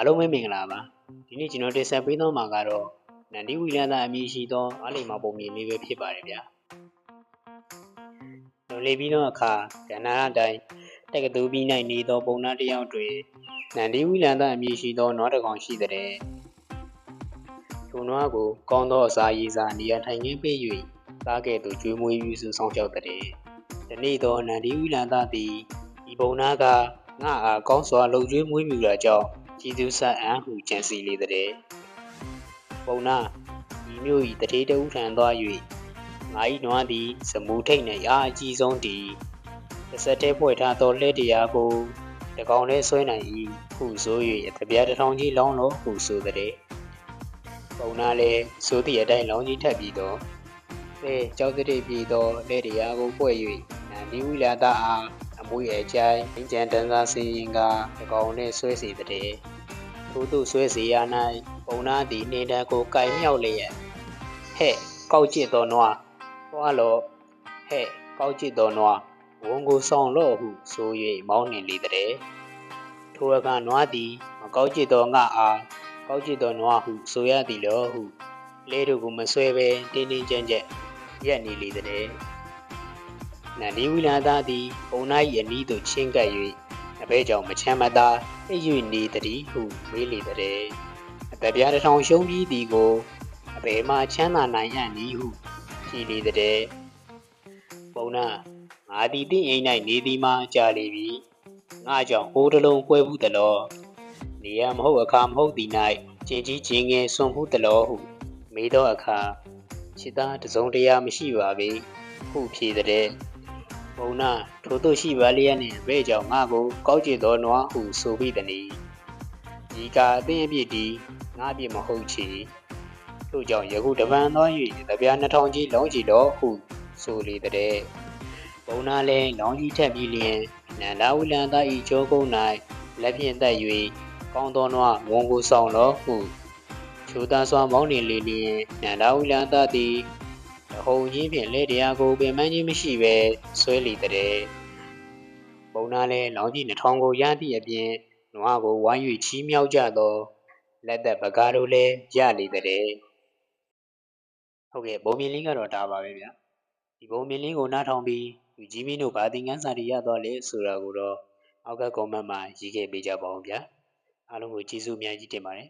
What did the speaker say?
အားလုံးပဲမင်္ဂလာပါဒီနေ့ကျွန်တော်တင်ဆက်ပေးသွားမှာကတော့နန္ဒီဝီလန်သာအမည်ရှိသောအားလိမ္မာပုံမြင်လေးပဲဖြစ်ပါတယ်ဗျာလွန်လေပြီးတော့အခါကန္နာအတိုင်းတက္ကသိုလ်ပြီး၌နေသောပုံနာတစ်ယောက်တွင်နန္ဒီဝီလန်သာအမည်ရှိသောနွားတစ်ကောင်ရှိတဲ့ထိုနွားကိုကောင်းသောအစာရည်စာနေရာထိုင်ခင်းပေး၍စားကဲ့သို့ကျွေးမွေးယူစုဆောင်ရှောက်တဲ့ဒီနေ့သောနန္ဒီဝီလန်သာသည်ဒီပုံနာကငါအားကောင်းစွာလှုပ်ကြွေးမွေးမြူတာကြောင့် ကျေးဇူးဆက်အံ့ဟုကြံစီလေတဲ့ပုံနာဤမျိုးဤတထေးတဦးထံသွား၍ငါ၏နွားသည်စမူထိတ်နှင့်အားအကြီးဆုံးသည်တစ်ဆက်တည်းဖွဲ့ထားသောလက်တရားကိုတကောင်လေးဆွဲနိုင်၏ဟုဆို၍တပြားတစ်ထောင်ကြီးလောင်းလို့ဟုဆိုတဲ့ပုံနာလည်းဆိုသည့်အတိုင်းလောင်းကြီးထပ်ပြီးတော့အဲကြောက်တဲ့ပြည်သောလက်တရားကိုဖွဲ့၍နန္ဒီဝိလာဒအား အမွေအကျိုင်းအင်ဂျန်တန်းစားစင်းရင်ကတကောင်နဲ့ဆွဲစီတဲ့ထို့သို့ဆွဲစီရ၌ပုံနာသည်နေတံကိုကင်မြောက်လျက်ဟဲ့ကောက်ကျစ်တော်နွားသွားလော့ဟဲ့ကောက်ကျစ်တော်နွားဝန်ကိုဆောင်လော့ဟုဆို၍မောင်းနှင်လေတဲ့ထိုအခါနွားသည်မကောက်ကျစ်တော်ငါအားကောက်ကျစ်တော်နွားဟုဆိုရသည်လောဟုလဲတို့ကိုမဆွဲပဲတင်းတင်းကြပ်ကြပ်ရက်နေလေတဲ့ နန္ဒီဝိလာသားသည်ပုံနာ၏အနီးသို့ချင်းကပ်၍အဘဲကြောင့်မချမ်းမသာအိပ်၍နေသည်ဟုမေးလေတဲ့အတပြားတစ်ထောင်ရှုံးပြီးသည်ကိုအဘဲမှချမ်းသာနိုင်ရန်ဤဟုဖြေလေတဲ့ပုံနာငါသည်တင့်အိမ်၌နေသည်မှကြာလေပြီငါကြောင့်ဟိုးတလုံးကွဲဘူးတလောနေရမဟုတ်အခါမဟုတ်သည်၌ချင်းကြီးချင်းငယ်ဆွန်ဘူးတလောဟုမေးသောအခါချစ်သားတစုံတရာမရှိပါပေဟုဖြေတဲ့ ဘုံနာထို့သို့ရှိပါလျက်နှင့်ဘဲကြောင့်ငါကိုကောက်ကျစ်သောနွားဟုဆိုပြီးသည်။ဒီကအသင်အပြစ်ဒီငါအပြစ်မဟုတ်ချေ။ထို့ကြောင့်ယခုတပံသော၍တပြားနှထောင်ကြီးလုံးကြည့်တော့ဟုဆိုလေတဲ့။ဘုံနာလည်းလောင်းကြီးထက်ပြီးလျင်နန္ဒဝိလန္တဤကြောကုန်း၌လက်ဖြင့်သက်၍ကောင်းသောနွားဝန်ကိုဆောင်တော့ဟုချိုးသားစွာမောင်းနေလေလျင်နန္ဒဝိလန္တသည် တဟုန်ကြီးဖြင့်လက်တရားကိုပင်မကြီးမရှိပဲဆွဲလီတဲ့ပုံနာလဲလောင်းကြီးနှထောင်ကိုရသည့်အပြင်နွားကိုဝိုင်း၍ချီးမြှောက်ကြသောလက်သက်ပကားတို့လည်းရလေတဲ့ဟုတ်ကဲ့ဘုံမြင်လေးကတော့ဒါပါပဲဗျာဒီဘုံမြင်လေးကိုနားထောင်ပြီးလူကြီးမင်းတို့ဗာသင်ခန်းစာတွေရတော့လေဆိုတာကိုတော့အောက်ကကွန်မန့်မှာရေးခဲ့ပေးကြပါဦးဗျာအားလုံးကိုကျေးဇူးအများကြီးတင်ပါတယ်